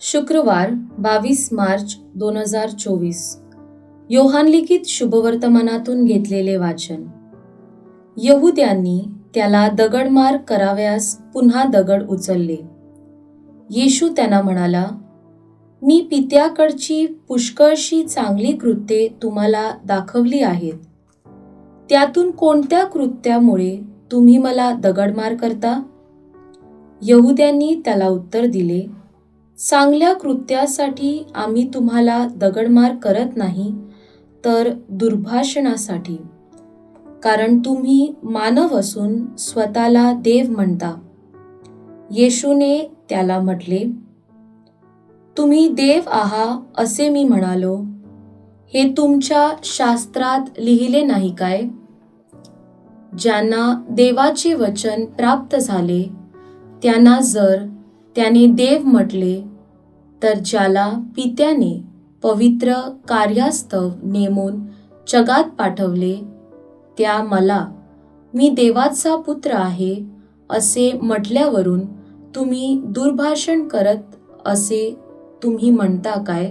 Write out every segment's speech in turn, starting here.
शुक्रवार बावीस मार्च दोन हजार चोवीस. योहानलिखित शुभवर्तमानातून घेतलेले वाचन. यहुद्यांनी त्याला दगडमार कराव्यास पुन्हा दगड उचलले. येशू त्यांना म्हणाला मी पित्याकडची पुष्कळशी चांगली कृत्ये तुम्हाला दाखवली आहेत. त्यातून कोणत्या कृत्यामुळे तुम्ही मला दगडमार करता? यहुद्यांनी त्याला उत्तर दिले चांगल्या कृत्यासाठी आम्ही तुम्हाला दगडमार करत नाही तर दुर्भाषणासाठी. कारण तुम्ही मानव असून स्वतःला देव म्हणता. येशूने त्याला म्हटले तुम्ही देव आहा असे मी म्हणालो. हे तुमच्या शास्त्रात लिहिले नाही काय? ज्यांना देवाचे वचन प्राप्त झाले त्यांना जर त्याने देव म्हटले तर ज्याला पित्याने पवित्र कार्यास्तव नेमून जगात पाठवले त्या मला मी देवाचा पुत्र आहे असे म्हटल्यावरून तुम्ही दुर्भाषण करत असे तुम्ही म्हणता काय?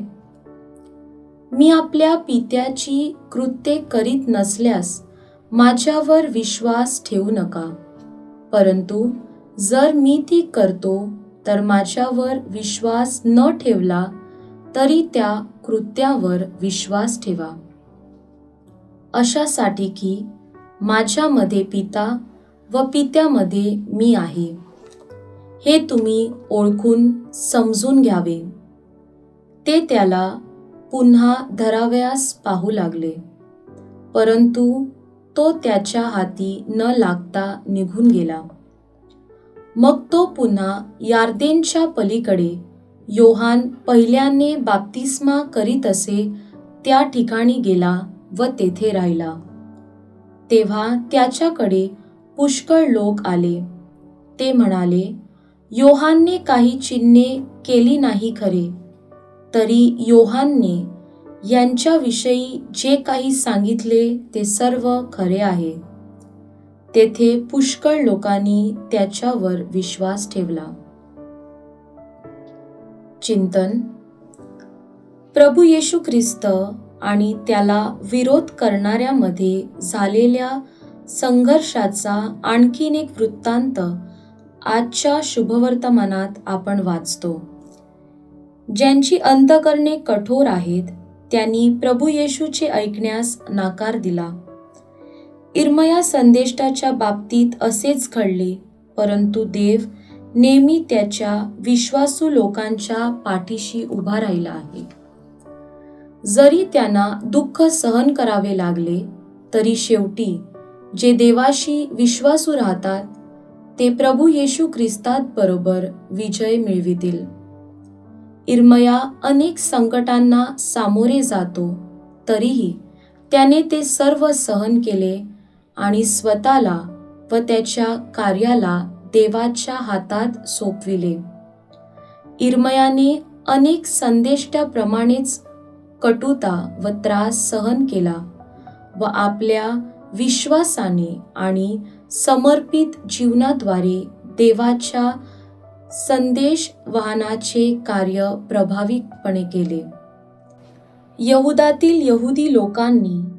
मी आपल्या पित्याची कृत्ये करीत नसल्यास माझ्यावर विश्वास ठेवू नका. परंतु जर मी ती करतो तर माझ्यावर विश्वास न ठेवला तरी त्या कृत्यावर विश्वास ठेवा. अशासाठी की माझ्यामध्ये पिता व पित्यामध्ये मी आहे. हे तुम्ही ओळखून समजून घ्यावे. ते त्याला पुन्हा धराव्यास पाहू लागले. परंतु तो त्याच्या हाती न लागता निघून गेला. मग तो पुन्हा यार्देनच्या पलीकडे. योहान पहिल्याने बाप्तिस्मा करीत असे त्या ठिकाणी गेला व तेथे राहिला. तेव्हा त्याच्याकडे पुष्कळ लोक आले. ते म्हणाले योहानने काही चिन्हे केली नाही खरे. तरी योहानने यांच्याविषयी जे काही सांगितले ते सर्व खरे आहे. तेथे पुष्कळ लोकांनी त्याच्यावर विश्वास ठेवला. चिंतन. प्रभू येशू ख्रिस्त आणि त्याला विरोध करणाऱ्यामध्ये झालेल्या संघर्षाचा आणखीन एक वृत्तांत आजच्या शुभवर्तमानात आपण वाचतो. ज्यांची अंतकरणे कठोर आहेत त्यांनी प्रभू येशूचे ऐकण्यास नाकार दिला. इर्मया संदेष्टाच्या बाबतीत असेच घडले. परंतु देव नेहमी त्याच्या विश्वासू लोकांच्या पाठीशी उभा राहिला आहे. जरी त्यांना दुःख सहन करावे लागले तरी शेवटी जे देवाशी विश्वासू राहतात ते प्रभू येशू ख्रिस्तात बरोबर विजय मिळवितील. इर्मया अनेक संकटांना सामोरे जातो तरीही त्याने ते सर्व सहन केले आणि स्वतःला व त्याच्या कार्याला देवाच्या हातात सोपविले. इर्मयाने अनेक संदेष्ट्याप्रमाणेच कटुता व त्रास सहन केला व आपल्या विश्वासाने आणि समर्पित जीवनाद्वारे देवाच्या संदेश वाहनाचे कार्य प्रभावीपणे केले. यहुदातील यहुदी लोकांनी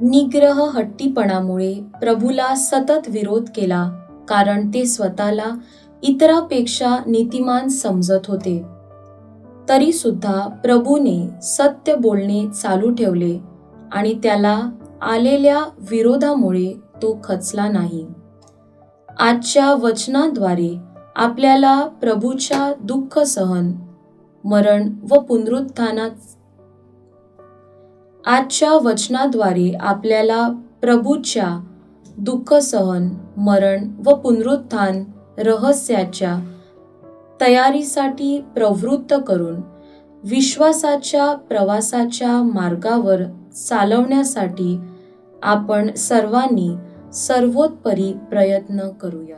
निग्रह हट्टीपणामुळे प्रभूला सतत विरोध केला कारण ते स्वतःला इतरापेक्षा नीतिमान समजत होते. तरी सुद्धा प्रभूने सत्य बोलणे चालू ठेवले आणि त्याला आलेल्या विरोधामुळे तो खचला नाही. आजच्या वचनाद्वारे आपल्याला प्रभूच्या दुःख सहन मरण व पुनरुत्थानात आजच्या वचनाद्वारे आपल्याला प्रभूच्या दुःख सहन मरण व पुनरुत्थान रहस्याच्या तयारीसाठी प्रवृत्त करून विश्वासाच्या प्रवासाच्या मार्गावर चालवण्यासाठी आपण सर्वांनी सर्वोत्परी प्रयत्न करूया.